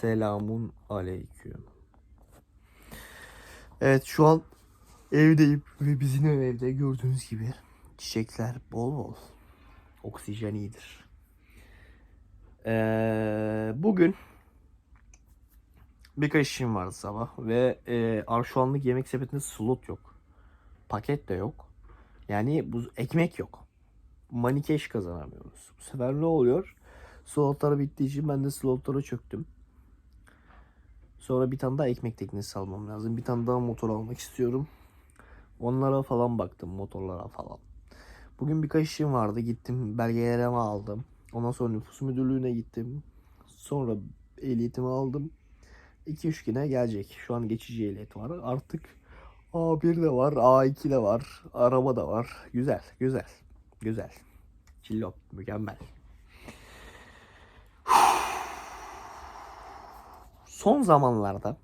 Selamun aleyküm. Evet şu an evdeyim ve bizim evde gördüğünüz gibi çiçekler bol bol. Oksijen iyidir. Ee, bugün birkaç işim vardı sabah ve e, şu anlık yemek sepetinde slot yok. Paket de yok. Yani bu ekmek yok. Manikeş kazanamıyoruz. Bu sefer ne oluyor? Slotlar bittiği için ben de slotlara çöktüm. Sonra bir tane daha ekmek teknesi almam lazım. Bir tane daha motor almak istiyorum. Onlara falan baktım motorlara falan. Bugün birkaç işim vardı. Gittim belgelerimi aldım. Ondan sonra nüfus müdürlüğüne gittim. Sonra ehliyetimi aldım. 2-3 güne gelecek. Şu an geçici ehliyet var. Artık A1 de var, A2 de var, araba da var. Güzel, güzel, güzel. Cillop, mükemmel. Son zamanlarda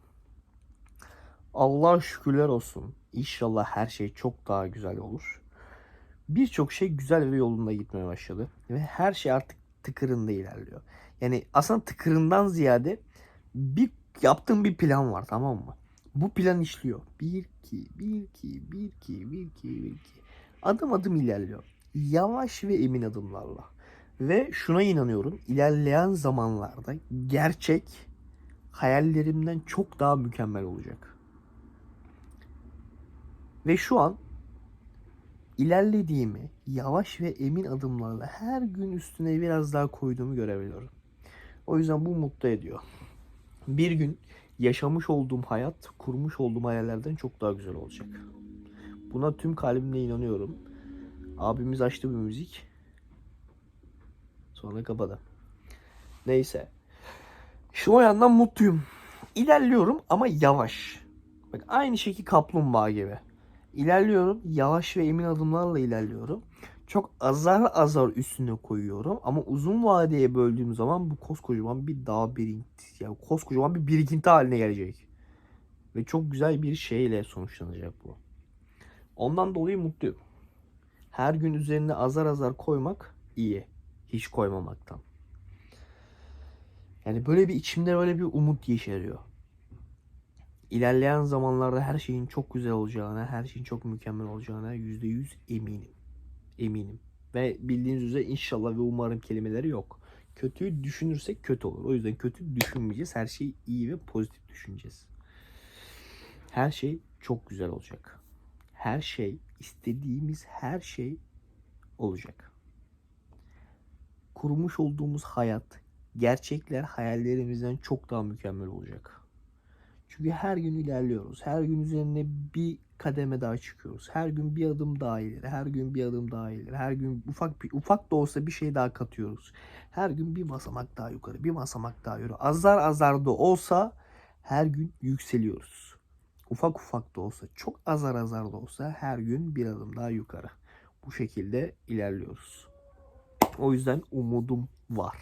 Allah'a şükürler olsun. İnşallah her şey çok daha güzel olur. Birçok şey güzel ve yolunda gitmeye başladı. Ve her şey artık tıkırında ilerliyor. Yani aslında tıkırından ziyade bir yaptığım bir plan var tamam mı? Bu plan işliyor. 1 2 1 2 1 2 1 2 1 2. Adım adım ilerliyor. Yavaş ve emin adımlarla. Ve şuna inanıyorum. ilerleyen zamanlarda gerçek hayallerimden çok daha mükemmel olacak. Ve şu an ilerlediğimi yavaş ve emin adımlarla her gün üstüne biraz daha koyduğumu görebiliyorum. O yüzden bu mutlu ediyor. Bir gün yaşamış olduğum hayat, kurmuş olduğum hayallerden çok daha güzel olacak. Buna tüm kalbimle inanıyorum. Abimiz açtı bir müzik. Sonra kapadı. Neyse. Şu o yandan mutluyum. İlerliyorum ama yavaş. Bak aynı şekil kaplumbağa gibi. İlerliyorum. Yavaş ve emin adımlarla ilerliyorum. Çok azar azar üstüne koyuyorum. Ama uzun vadeye böldüğüm zaman bu koskocaman bir dağ birikinti. Yani koskocaman bir birikinti haline gelecek. Ve çok güzel bir şeyle sonuçlanacak bu. Ondan dolayı mutluyum. Her gün üzerine azar azar koymak iyi. Hiç koymamaktan. Yani böyle bir içimde böyle bir umut yeşeriyor. İlerleyen zamanlarda her şeyin çok güzel olacağına, her şeyin çok mükemmel olacağına yüzde yüz eminim. Eminim. Ve bildiğiniz üzere inşallah ve umarım kelimeleri yok. Kötüyü düşünürsek kötü olur. O yüzden kötü düşünmeyeceğiz. Her şeyi iyi ve pozitif düşüneceğiz. Her şey çok güzel olacak. Her şey, istediğimiz her şey olacak. Kurmuş olduğumuz hayat, gerçekler hayallerimizden çok daha mükemmel olacak. Çünkü her gün ilerliyoruz. Her gün üzerine bir kademe daha çıkıyoruz. Her gün bir adım daha ileri, her gün bir adım daha ileri. Her gün ufak bir ufak da olsa bir şey daha katıyoruz. Her gün bir basamak daha yukarı, bir basamak daha yukarı. Azar azar da olsa her gün yükseliyoruz. Ufak ufak da olsa, çok azar azar da olsa her gün bir adım daha yukarı. Bu şekilde ilerliyoruz. O yüzden umudum var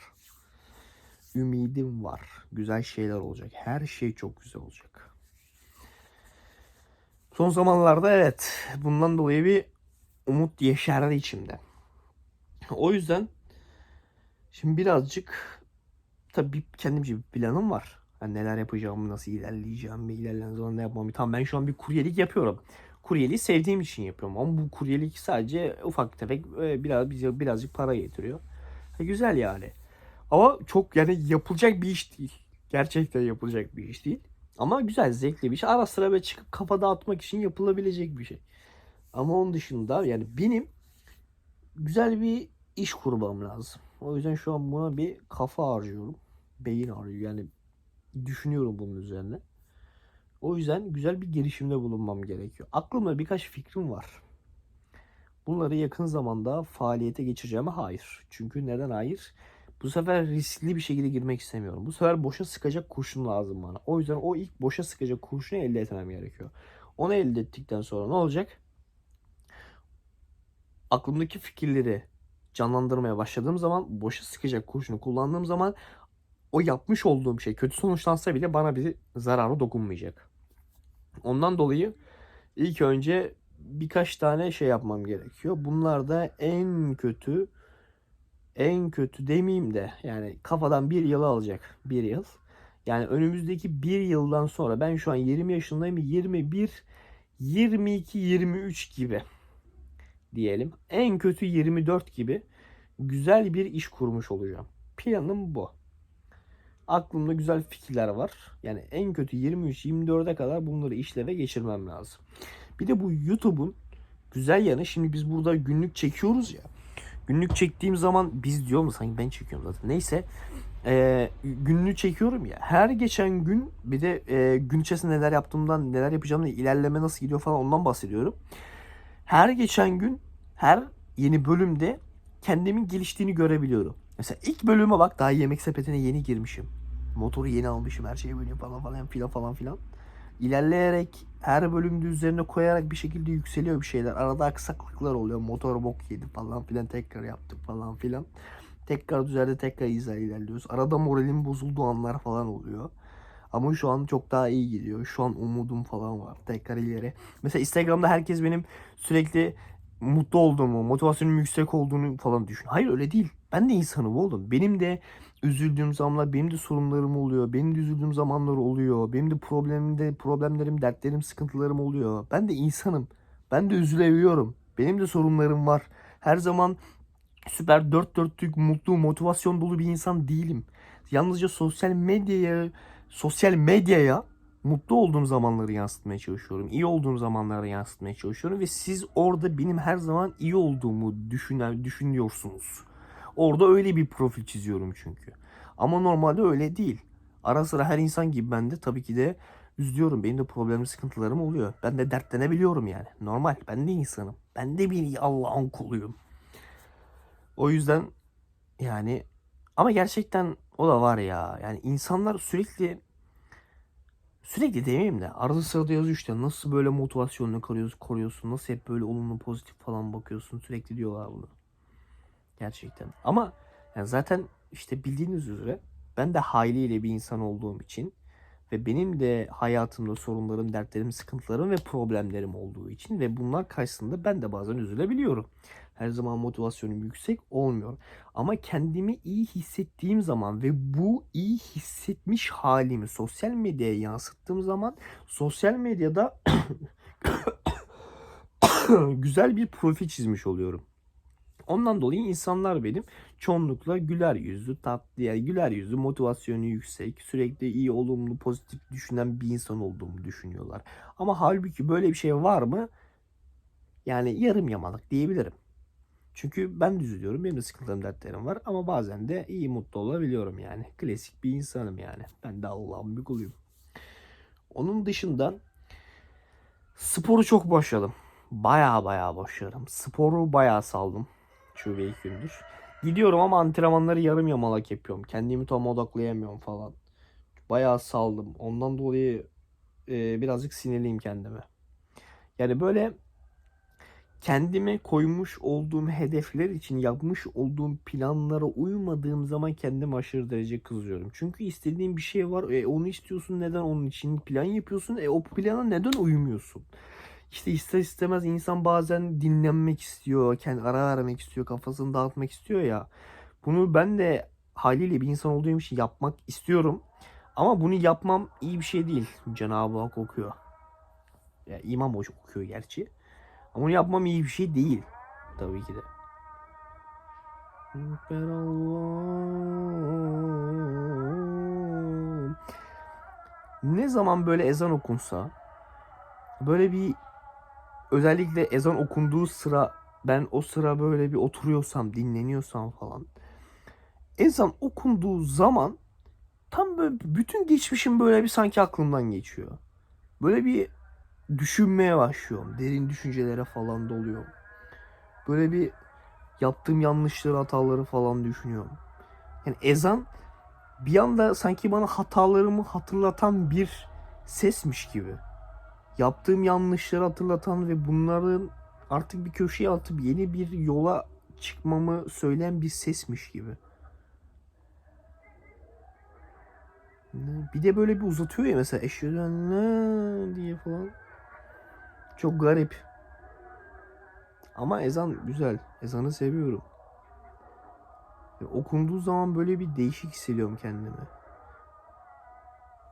ümidim var. Güzel şeyler olacak. Her şey çok güzel olacak. Son zamanlarda evet bundan dolayı bir umut yeşerdi içimde. O yüzden şimdi birazcık tabii kendimce bir planım var. Yani neler yapacağımı, nasıl ilerleyeceğim, ilerleyen zaman ne yapmamı. Tamam ben şu an bir kuryelik yapıyorum. Kuryeliği sevdiğim için yapıyorum ama bu kuryelik sadece ufak tefek e, biraz bize birazcık para getiriyor. Ha, güzel yani. Ama çok yani yapılacak bir iş değil. Gerçekten yapılacak bir iş değil. Ama güzel, zevkli bir şey. Ara sıra böyle çıkıp kafa dağıtmak için yapılabilecek bir şey. Ama onun dışında yani benim güzel bir iş kurmam lazım. O yüzden şu an buna bir kafa harcıyorum. Beyin harcıyor. Yani düşünüyorum bunun üzerine. O yüzden güzel bir girişimde bulunmam gerekiyor. Aklımda birkaç fikrim var. Bunları yakın zamanda faaliyete geçireceğime hayır. Çünkü neden hayır? Bu sefer riskli bir şekilde girmek istemiyorum. Bu sefer boşa sıkacak kurşun lazım bana. O yüzden o ilk boşa sıkacak kurşunu elde etmem gerekiyor. Onu elde ettikten sonra ne olacak? Aklımdaki fikirleri canlandırmaya başladığım zaman, boşa sıkacak kurşunu kullandığım zaman o yapmış olduğum şey kötü sonuçlansa bile bana bir zararı dokunmayacak. Ondan dolayı ilk önce birkaç tane şey yapmam gerekiyor. Bunlar da en kötü en kötü demeyeyim de yani kafadan bir yıl alacak. Bir yıl. Yani önümüzdeki bir yıldan sonra ben şu an 20 yaşındayım. 21, 22, 23 gibi diyelim. En kötü 24 gibi güzel bir iş kurmuş olacağım. Planım bu. Aklımda güzel fikirler var. Yani en kötü 23-24'e kadar bunları işleve geçirmem lazım. Bir de bu YouTube'un güzel yanı şimdi biz burada günlük çekiyoruz ya. Günlük çektiğim zaman biz diyor mu sanki ben çekiyorum zaten. Neyse e, günlüğü çekiyorum ya. Her geçen gün bir de e, gün içerisinde neler yaptığımdan neler yapacağımla ilerleme nasıl gidiyor falan ondan bahsediyorum. Her geçen gün her yeni bölümde kendimin geliştiğini görebiliyorum. Mesela ilk bölüme bak daha yemek sepetine yeni girmişim. Motoru yeni almışım her şey böyle falan falan filan falan filan. İlerleyerek her bölümde üzerine koyarak bir şekilde yükseliyor bir şeyler. Arada aksaklıklar oluyor. Motor bok yedi falan filan tekrar yaptık falan filan. Tekrar düzeldi tekrar izler ilerliyoruz. Arada moralim bozulduğu anlar falan oluyor. Ama şu an çok daha iyi gidiyor. Şu an umudum falan var. Tekrar ileri. Mesela Instagram'da herkes benim sürekli mutlu olduğumu, motivasyonum yüksek olduğunu falan düşün. Hayır öyle değil. Ben de insanım oğlum. Benim de üzüldüğüm zamanlar, benim de sorunlarım oluyor. Benim de üzüldüğüm zamanlar oluyor. Benim de problemimde problemlerim, dertlerim, sıkıntılarım oluyor. Ben de insanım. Ben de üzülebiliyorum. Benim de sorunlarım var. Her zaman süper dört dörtlük, mutlu, motivasyon dolu bir insan değilim. Yalnızca sosyal medyaya, sosyal medyaya mutlu olduğum zamanları yansıtmaya çalışıyorum. İyi olduğum zamanları yansıtmaya çalışıyorum ve siz orada benim her zaman iyi olduğumu düşünen düşünüyorsunuz. Orada öyle bir profil çiziyorum çünkü. Ama normalde öyle değil. Ara sıra her insan gibi ben de tabii ki de üzülüyorum. Benim de problemli sıkıntılarım oluyor. Ben de dertlenebiliyorum yani. Normal. Ben de insanım. Ben de bir Allah'ın kuluyum. O yüzden yani ama gerçekten o da var ya. Yani insanlar sürekli sürekli demeyeyim de arada sırada yazıyor işte nasıl böyle motivasyonunu koruyorsun, koruyorsun nasıl hep böyle olumlu pozitif falan bakıyorsun sürekli diyorlar bunu. Gerçekten. Ama yani zaten işte bildiğiniz üzere ben de haliyle bir insan olduğum için ve benim de hayatımda sorunlarım, dertlerim, sıkıntılarım ve problemlerim olduğu için ve bunlar karşısında ben de bazen üzülebiliyorum. Her zaman motivasyonum yüksek olmuyor. Ama kendimi iyi hissettiğim zaman ve bu iyi hissetmiş halimi sosyal medyaya yansıttığım zaman sosyal medyada güzel bir profil çizmiş oluyorum. Ondan dolayı insanlar benim çoğunlukla güler yüzlü, tatlı, yani güler yüzlü, motivasyonu yüksek, sürekli iyi, olumlu, pozitif düşünen bir insan olduğumu düşünüyorlar. Ama halbuki böyle bir şey var mı? Yani yarım yamalak diyebilirim. Çünkü ben de. Benim de sıkıntılarım, dertlerim var. Ama bazen de iyi, mutlu olabiliyorum yani. Klasik bir insanım yani. Ben de Allah'ın bir kuluyum. Onun dışında sporu çok başladım. Baya baya başladım. Sporu baya saldım. Şu bir iki gündür. Gidiyorum ama antrenmanları yarım yamalak yapıyorum. Kendimi tam odaklayamıyorum falan. Bayağı saldım. Ondan dolayı e, birazcık sinirliyim kendime. Yani böyle kendime koymuş olduğum hedefler için yapmış olduğum planlara uymadığım zaman kendime aşırı derece kızıyorum. Çünkü istediğin bir şey var. E, onu istiyorsun. Neden onun için plan yapıyorsun? E, o plana neden uymuyorsun? İşte ister istemez insan bazen dinlenmek istiyor, kendi ara vermek istiyor, kafasını dağıtmak istiyor ya. Bunu ben de haliyle bir insan olduğum için yapmak istiyorum. Ama bunu yapmam iyi bir şey değil. Cenab-ı Hak okuyor. Ya İmam Hoca okuyor gerçi. Ama bunu yapmam iyi bir şey değil. Tabii ki de. Ne zaman böyle ezan okunsa böyle bir özellikle ezan okunduğu sıra ben o sıra böyle bir oturuyorsam, dinleniyorsam falan. Ezan okunduğu zaman tam böyle bütün geçmişim böyle bir sanki aklımdan geçiyor. Böyle bir düşünmeye başlıyorum. Derin düşüncelere falan doluyorum. Böyle bir yaptığım yanlışları, hataları falan düşünüyorum. Yani ezan bir anda sanki bana hatalarımı hatırlatan bir sesmiş gibi yaptığım yanlışları hatırlatan ve bunların artık bir köşeye atıp yeni bir yola çıkmamı söyleyen bir sesmiş gibi. Bir de böyle bir uzatıyor ya mesela eşhedü diye falan. Çok garip. Ama ezan güzel. Ezanı seviyorum. okunduğu zaman böyle bir değişik hissediyorum kendimi.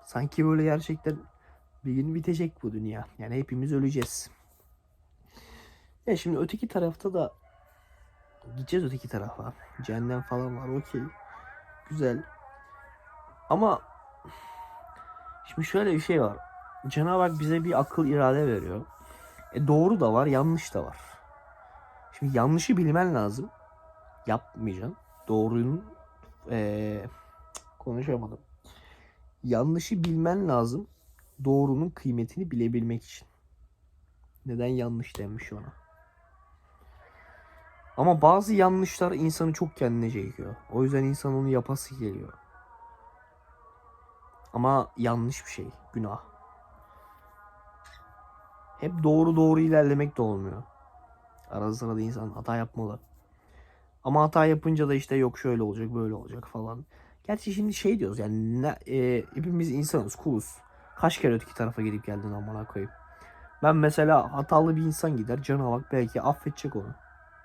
Sanki böyle gerçekten bir gün bitecek bu dünya. Yani hepimiz öleceğiz. Ya şimdi öteki tarafta da gideceğiz öteki tarafa. Cehennem falan var okey. Güzel. Ama şimdi şöyle bir şey var. Cenab-ı Hak bize bir akıl irade veriyor. E doğru da var, yanlış da var. Şimdi yanlışı bilmen lazım. Yapmayacaksın. Doğrunun eee, konuşamadım. Yanlışı bilmen lazım. Doğrunun kıymetini bilebilmek için. Neden yanlış denmiş ona? Ama bazı yanlışlar insanı çok kendine çekiyor. O yüzden insan onu yapası geliyor. Ama yanlış bir şey. Günah. Hep doğru doğru ilerlemek de olmuyor. Arada sırada insan hata yapmalı. Ama hata yapınca da işte yok şöyle olacak böyle olacak falan. Gerçi şimdi şey diyoruz yani ne, e, hepimiz insanız kuluz. Kaç kere öteki tarafa gidip geldin amına koyayım. Ben mesela hatalı bir insan gider Cenab-ı Hak belki affedecek onu.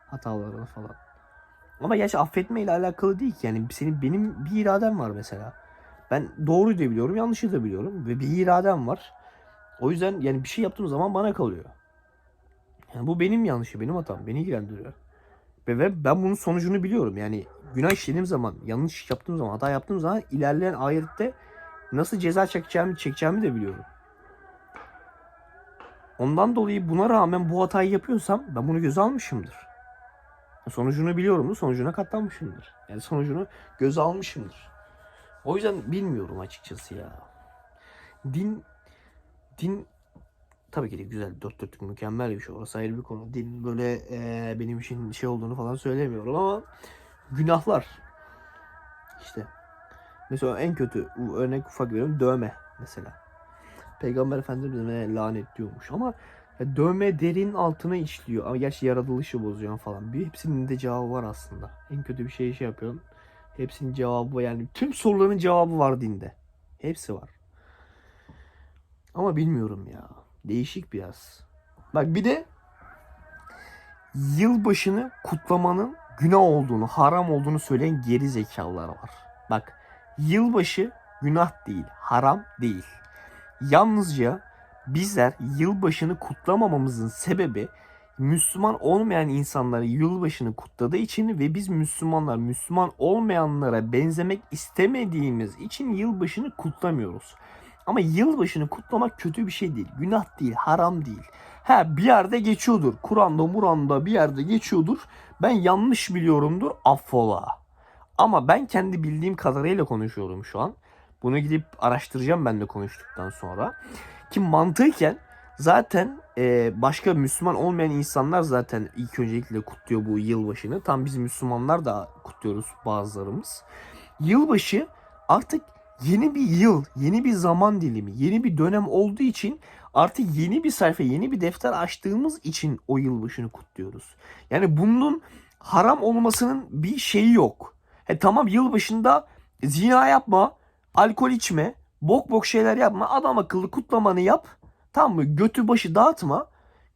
Hatalarını falan. Ama gerçi affetme ile alakalı değil ki. Yani senin benim bir iradem var mesela. Ben doğruyu da biliyorum, yanlışı da biliyorum ve bir iradem var. O yüzden yani bir şey yaptığım zaman bana kalıyor. Yani bu benim yanlışı, benim hatam, beni ilgilendiriyor. Ve, ve ben bunun sonucunu biliyorum. Yani günah işlediğim zaman, yanlış yaptığım zaman, hata yaptığım zaman ilerleyen ahirette nasıl ceza çekeceğimi, çekeceğimi de biliyorum. Ondan dolayı buna rağmen bu hatayı yapıyorsam ben bunu göze almışımdır. Sonucunu biliyorum da sonucuna katlanmışımdır. Yani sonucunu göze almışımdır. O yüzden bilmiyorum açıkçası ya. Din din tabii ki de güzel dört dörtlük mükemmel bir şey. Orası ayrı bir konu. Din böyle eee, benim için şey olduğunu falan söylemiyorum ama günahlar işte mesela en kötü örnek ufak veriyorum dövme mesela. Peygamber Efendimiz'e lanet diyormuş ama ya dövme derin altına işliyor. Ama gerçi yaratılışı bozuyor falan. Bir hepsinin de cevabı var aslında. En kötü bir şey şey yapıyorum. Hepsinin cevabı yani tüm soruların cevabı var dinde. Hepsi var. Ama bilmiyorum ya. Değişik biraz. Bak bir de yılbaşını kutlamanın günah olduğunu, haram olduğunu söyleyen geri zekalılar var. Bak yılbaşı günah değil, haram değil. Yalnızca bizler yılbaşını kutlamamamızın sebebi Müslüman olmayan insanları yılbaşını kutladığı için ve biz Müslümanlar Müslüman olmayanlara benzemek istemediğimiz için yılbaşını kutlamıyoruz. Ama yılbaşını kutlamak kötü bir şey değil. Günah değil, haram değil. Ha bir yerde geçiyordur. Kur'an'da, Muran'da bir yerde geçiyordur. Ben yanlış biliyorumdur. Affola. Ama ben kendi bildiğim kadarıyla konuşuyorum şu an. Bunu gidip araştıracağım ben de konuştuktan sonra. Ki mantıken zaten e, başka Müslüman olmayan insanlar zaten ilk öncelikle kutluyor bu yılbaşını. Tam biz Müslümanlar da kutluyoruz bazılarımız. Yılbaşı artık yeni bir yıl, yeni bir zaman dilimi, yeni bir dönem olduğu için artık yeni bir sayfa, yeni bir defter açtığımız için o yılbaşını kutluyoruz. Yani bunun haram olmasının bir şeyi yok. E tamam yılbaşında zina yapma, alkol içme, bok bok şeyler yapma, adam akıllı kutlamanı yap. Tamam mı? Götü başı dağıtma.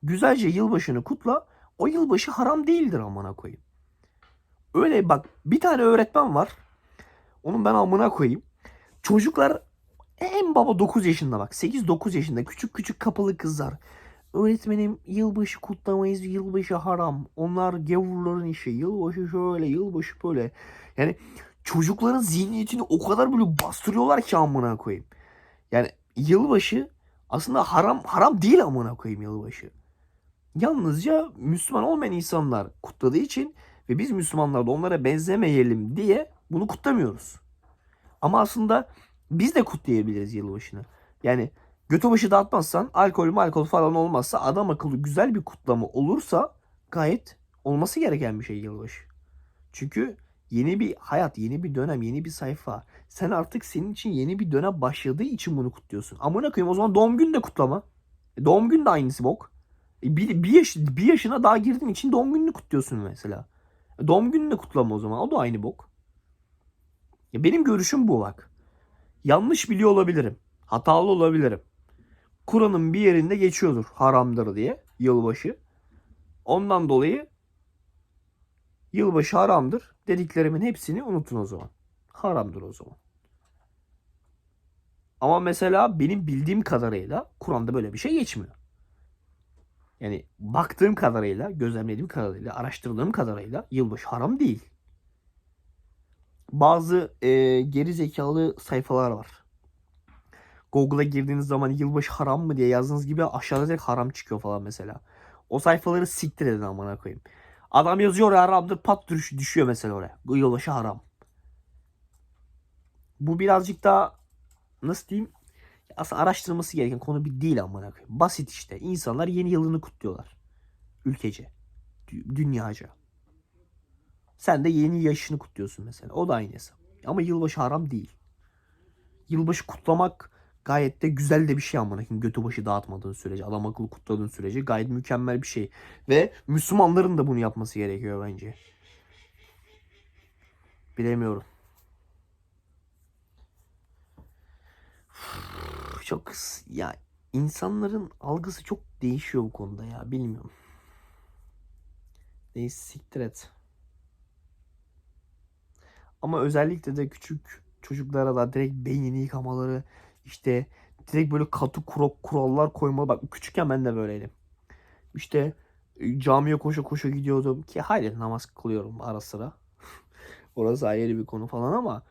Güzelce yılbaşını kutla. O yılbaşı haram değildir amına koyayım. Öyle bak bir tane öğretmen var. Onun ben amına koyayım. Çocuklar en baba 9 yaşında bak. 8-9 yaşında küçük küçük kapalı kızlar. Öğretmenim yılbaşı kutlamayız. Yılbaşı haram. Onlar gavurların işi. Yılbaşı şöyle, yılbaşı böyle. Yani çocukların zihniyetini o kadar böyle bastırıyorlar ki amına koyayım. Yani yılbaşı aslında haram haram değil amına koyayım yılbaşı. Yalnızca Müslüman olmayan insanlar kutladığı için ve biz Müslümanlar da onlara benzemeyelim diye bunu kutlamıyoruz. Ama aslında biz de kutlayabiliriz yılbaşını. Yani götü başı dağıtmazsan, alkol alkol falan olmazsa, adam akıllı güzel bir kutlama olursa gayet olması gereken bir şey yılbaşı. Çünkü yeni bir hayat, yeni bir dönem, yeni bir sayfa. Sen artık senin için yeni bir dönem başladığı için bunu kutluyorsun. Amına koyayım o zaman doğum günü de kutlama. E, doğum günü de aynısı bok. E, bir, bir, yaş, bir yaşına daha girdiğin için doğum gününü kutluyorsun mesela. E, doğum gününü de kutlama o zaman. O da aynı bok. Ya benim görüşüm bu bak. Yanlış biliyor olabilirim. Hatalı olabilirim. Kur'an'ın bir yerinde geçiyordur haramdır diye yılbaşı. Ondan dolayı yılbaşı haramdır dediklerimin hepsini unutun o zaman. Haramdır o zaman. Ama mesela benim bildiğim kadarıyla Kur'an'da böyle bir şey geçmiyor. Yani baktığım kadarıyla, gözlemlediğim kadarıyla, araştırdığım kadarıyla yılbaşı haram değil. Bazı e, geri zekalı sayfalar var. Google'a girdiğiniz zaman yılbaşı haram mı diye yazdığınız gibi aşağıda direkt haram çıkıyor falan mesela. O sayfaları siktir edin amına koyayım. Adam yazıyor ya haramdır pat düş- düşüyor mesela oraya. Yılbaşı haram. Bu birazcık daha nasıl diyeyim? Aslında araştırılması gereken konu bir değil amına koyayım. Basit işte. İnsanlar yeni yılını kutluyorlar. Ülkece. Dü- Dünyaca. Sen de yeni yaşını kutluyorsun mesela. O da aynısı. Ama yılbaşı haram değil. Yılbaşı kutlamak gayet de güzel de bir şey amına koyayım. Götü başı dağıtmadığın sürece, adam akıllı kutladığın sürece gayet mükemmel bir şey. Ve Müslümanların da bunu yapması gerekiyor bence. Bilemiyorum. Çok ya insanların algısı çok değişiyor bu konuda ya bilmiyorum. Neyse siktir et. Ama özellikle de küçük çocuklara da direkt beynini yıkamaları işte direkt böyle katı kurallar koyma bak küçükken ben de böyleydim. İşte e, camiye koşa koşa gidiyordum ki hayır namaz kılıyorum ara sıra. Orası ayrı bir konu falan ama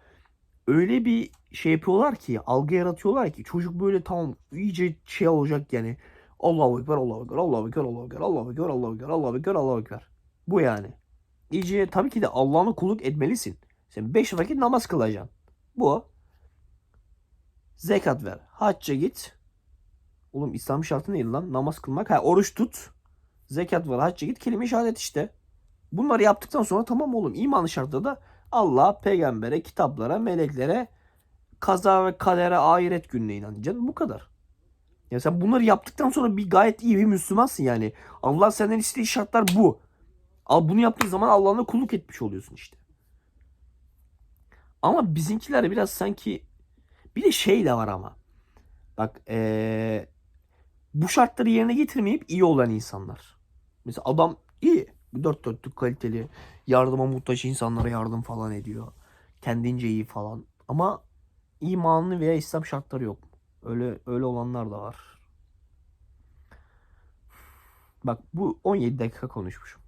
öyle bir şey yapıyorlar ki algı yaratıyorlar ki çocuk böyle tam iyice şey olacak yani. Allahu Ekber, Allahu Ekber, Allahu Ekber, Allahu Ekber, Allahu Ekber, Allahu Ekber, Allahu Ekber, Allahu Ekber. Bu yani. İyice tabii ki de Allah'ına kulluk etmelisin. Sen 5 vakit namaz kılacaksın. Bu. Zekat ver. Hacca git. Oğlum İslam şartı neydi lan? Namaz kılmak. Ha oruç tut. Zekat ver. Hacca git. Kelime-i şehadet işte. Bunları yaptıktan sonra tamam oğlum. İman şartı da Allah, peygambere, kitaplara, meleklere, kaza ve kadere, ahiret gününe inanacaksın. Bu kadar. Ya sen bunları yaptıktan sonra bir gayet iyi bir Müslümansın yani. Allah senden istediği şartlar bu. Al bunu yaptığın zaman Allah'ına kulluk etmiş oluyorsun işte. Ama bizimkiler biraz sanki bir de şey de var ama. Bak ee, bu şartları yerine getirmeyip iyi olan insanlar. Mesela adam iyi. Dört dörtlük kaliteli. Yardıma muhtaç insanlara yardım falan ediyor. Kendince iyi falan. Ama imanlı veya İslam şartları yok. Öyle öyle olanlar da var. Bak bu 17 dakika konuşmuşum.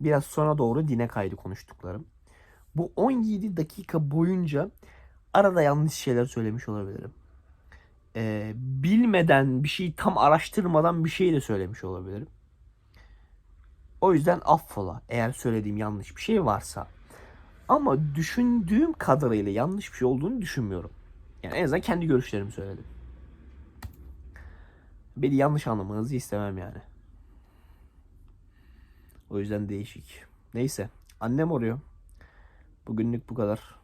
Biraz sonra doğru dine kaydı konuştuklarım. Bu 17 dakika boyunca arada yanlış şeyler söylemiş olabilirim. Ee, bilmeden bir şeyi tam araştırmadan bir şey de söylemiş olabilirim. O yüzden affola eğer söylediğim yanlış bir şey varsa. Ama düşündüğüm kadarıyla yanlış bir şey olduğunu düşünmüyorum. Yani en azından kendi görüşlerimi söyledim. Beni yanlış anlamanızı istemem yani. O yüzden değişik. Neyse. Annem arıyor. Bugünlük bu kadar.